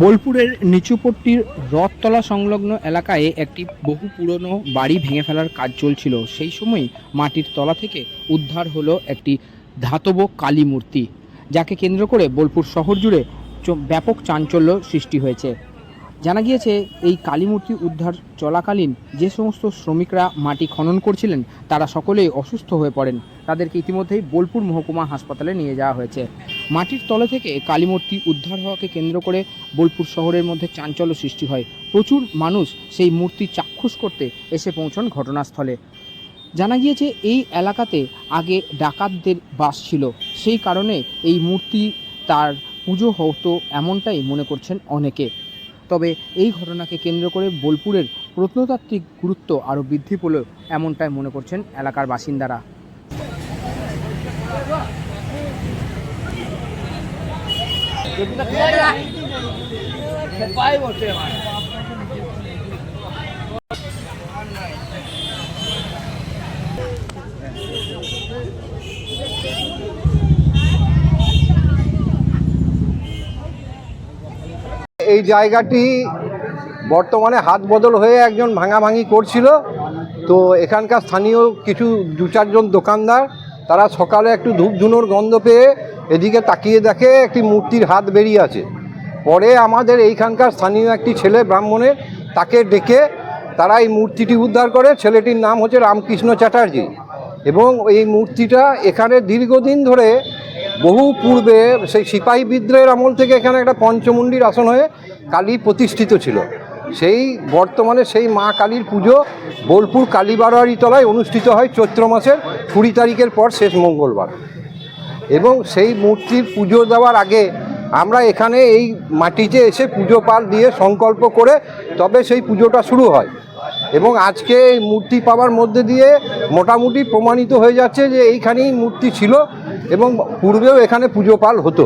বোলপুরের নিচুপট্টির রথতলা সংলগ্ন এলাকায় একটি বহু পুরনো বাড়ি ভেঙে ফেলার কাজ চলছিল। সেই সময় মাটির তলা থেকে উদ্ধার হলো একটি ধাতব কালী মূর্তি, যাকে কেন্দ্র করে বোলপুর শহর জুড়ে ব্যাপক চাঞ্চল্য সৃষ্টি হয়েছে। জানা গিয়েছে, এই কালী মূর্তি উদ্ধার চলাকালীন যে সমস্ত শ্রমিকরা মাটি খনন করছিলেন, তারা সকলেই অসুস্থ হয়ে পড়েন। তাদেরকে ইতিমধ্যেই বোলপুর মহকুমা হাসপাতালে নিয়ে যাওয়া হয়েছে। মাটির তলে থেকে কালীমূর্তি উদ্ধার হওয়াকে কেন্দ্র করে বোলপুর শহরের মধ্যে চাঞ্চল্য সৃষ্টি হয়। প্রচুর মানুষ সেই মূর্তি চাক্ষুষ করতে এসে পৌঁছন ঘটনাস্থলে। জানা গিয়েছে, এই এলাকাতে আগে ডাকাতদের বাস ছিল। সেই কারণে এই মূর্তি তার পুজো হতো এমনটাই মনে করছেন অনেকে। তবে এই ঘটনাকে কেন্দ্র করে বোলপুরের প্রত্নতাত্ত্বিক গুরুত্ব আরও বৃদ্ধি পেলেও এমনটাই মনে করছেন এলাকার বাসিন্দারা। এই জায়গাটি বর্তমানে হাত বদল হয়ে একজন ভাঙাভাঙি করছিল। তো এখানকার স্থানীয় কিছু দু চারজন দোকানদার, তারা সকালে একটু ধূপ ধুনোর গন্ধ পেয়ে এদিকে তাকিয়ে দেখে একটি মূর্তির হাত বেরিয়ে আছে। পরে আমাদের এইখানকার স্থানীয় একটি ছেলে ব্রাহ্মণের তাকে ডেকে তারা এই মূর্তিটি উদ্ধার করে। ছেলেটির নাম হচ্ছে রামকৃষ্ণ চ্যাটার্জি এবং এই মূর্তিটা এখানে দীর্ঘদিন ধরে বহু পূর্বে সেই সিপাহী বিদ্রোহের আমল থেকে এখানে একটা পঞ্চমুণ্ডির আসন হয়ে কালী প্রতিষ্ঠিত ছিল। সেই বর্তমানে সেই মা কালীর পুজো বোলপুর কালীবাড়ারি তলায় অনুষ্ঠিত হয় চৈত্র মাসের কুড়ি তারিখের পর শেষ মঙ্গলবার। এবং সেই মূর্তির পুজো দেওয়ার আগে আমরা এখানে এই মাটিতে এসে পুজো পাল দিয়ে সংকল্প করে তবে সেই পুজোটা শুরু হয়। এবং আজকে এই মূর্তি পাওয়ার মধ্যে দিয়ে মোটামুটি প্রমাণিত হয়ে যাচ্ছে যে এইখানেই মূর্তি ছিল এবং পূর্বেও এখানে পুজো পাল হতো।